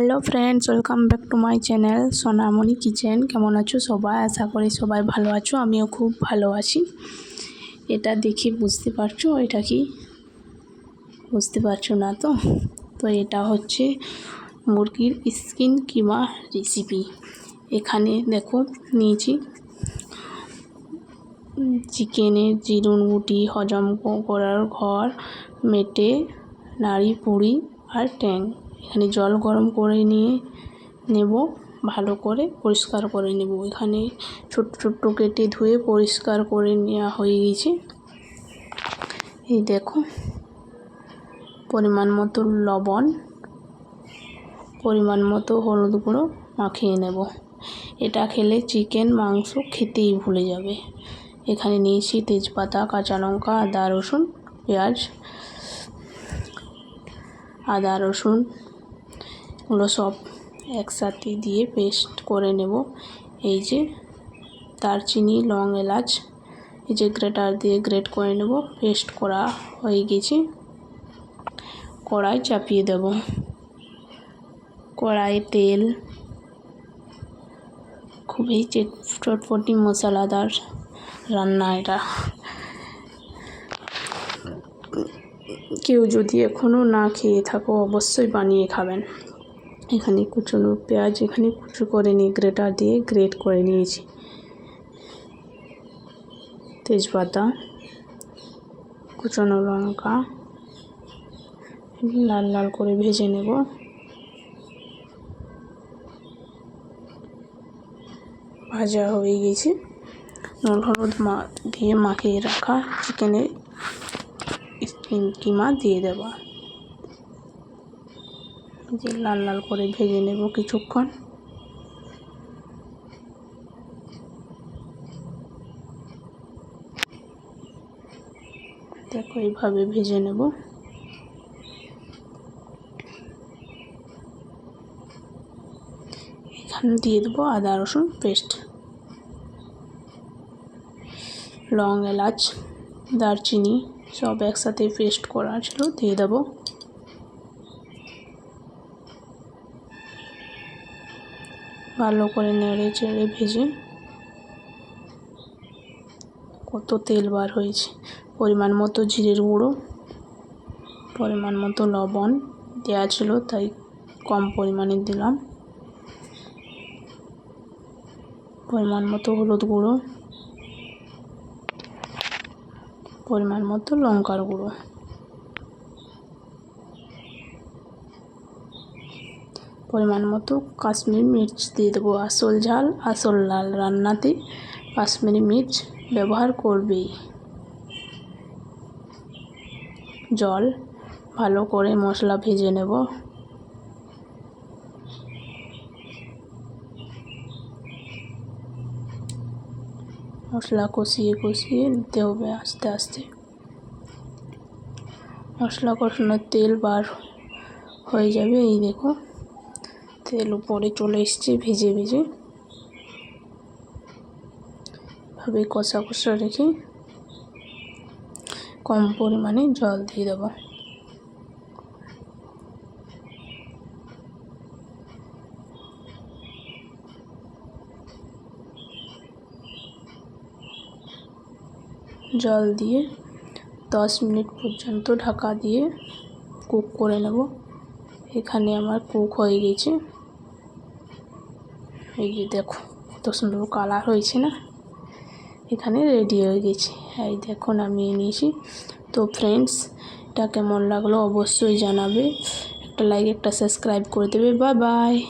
Hello friends welcome back to my channel Sonamoni kitchen কেমন আছো সবাই? আশা করি সবাই ভালো আছো, আমিও খুব ভালো আছি। এটা দেখে বুঝতে পারছ? এটা কি? বুঝতে পারছ না তো? তো এটা হচ্ছে মুরগির স্কিন কিমা রেসিপি এখানে দেখো, নিয়েছি চিকেনের জিরুন গুটি, হজম করার ঘর, মেটে, নাড়ি পুড়ি আর ট্যাং। এখানে জল গরম করে নিয়ে নেব, ভালো করে পরিষ্কার করে নেব। এখানে ছোট্ট ছোট্ট কেটে ধুয়ে পরিষ্কার করে নেওয়া হয়ে গেছে। এই দেখো, পরিমাণ মতো লবণ, পরিমাণ মতো হলুদ গুঁড়ো মাখিয়ে নেব। এটা খেলে চিকেন, মাংস খেতেই ভুলে যাবে। এখানে নিয়েছি তেজপাতা, কাঁচা লঙ্কা, আদা, রসুন, পেঁয়াজ, আদা, রসুন এগুলো সব একসাথে দিয়ে পেস্ট করে নেব। এই যে দারচিনি, লং এলাচ, এই যে গ্রেটার দিয়ে গ্রেট করে নেব। পেস্ট করা হয়ে গেছে। কড়াই চাপিয়ে দেব। কড়াই তেল, খুবই চটপটি মশলাদার রান্না এটা। কেউ যদি এখনও না খেয়ে থাকো, অবশ্যই বানিয়ে খাবেন। এখানে কুচনো পেঁয়াজ, এখানে কুচো করে নিয়ে গ্রেটার দিয়ে গ্রেট করে নিয়েছি। তেজপাতা, কুচনো লঙ্কা, লাল লাল করে ভেজে নেব। ভাজা হয়ে গেছে। নুন, হলুদ মা, দিয়ে মাখিয়ে রাখা। চিকেনের কিমা দিয়ে দেব। যে লাল লাল করে ভেজে নেব কিছুক্ষণ। দেখো, এইভাবে ভেজে নেব। এখানে দিয়ে দেবো আদা, রসুন, পেস্ট। লং, এলাচ, দারচিনি সব একসাথে পেস্ট করা ছিল, দিয়ে দেবো। ভালো করে নেড়ে চেড়ে ভেজে কত তেল বার হয়েছে। পরিমাণ মতো জিরের গুঁড়ো, পরিমাণ মতো লবণ দেওয়া ছিল, তাই কম পরিমাণে দিলাম। পরিমাণ মতো হলুদ গুঁড়ো, পরিমাণ মতো লঙ্কার গুঁড়ো। পরিমাণ মতো কাশ্মীরি মির্চ দিয়ে দেবো। আসল ঝাল, আসল লাল রান্নাতে কাশ্মীরি মির্চ ব্যবহার করবেই। জল, ভালো করে মশলা ভেজে নেব। মশলা কষিয়ে কষিয়ে দিতে হবে আস্তে আস্তে। মশলা কষানোর তেল বার হয়ে যাবে, এই দেখো। তেল উপরে চলে এসছে ভেজে ভেজে। ভাবে কষা কষা রেখে কম পরিমাণে জল দিয়ে দেবো। জল দিয়ে দশ মিনিট পর্যন্ত ঢাকা দিয়ে কুক করে নেব। এখানে আমার কুক হয়ে গেছে। এই যে দেখো এত সুন্দর কালার হয়েছে না? এখানে রেডি হয়ে গেছে। এই দেখো, নামিয়ে নিয়েছি। তো ফ্রেন্ডস এটা কেমন লাগল অবশ্যই জানাবে। একটা লাইক একটা সাবস্ক্রাইব করে দেবে। বা বাই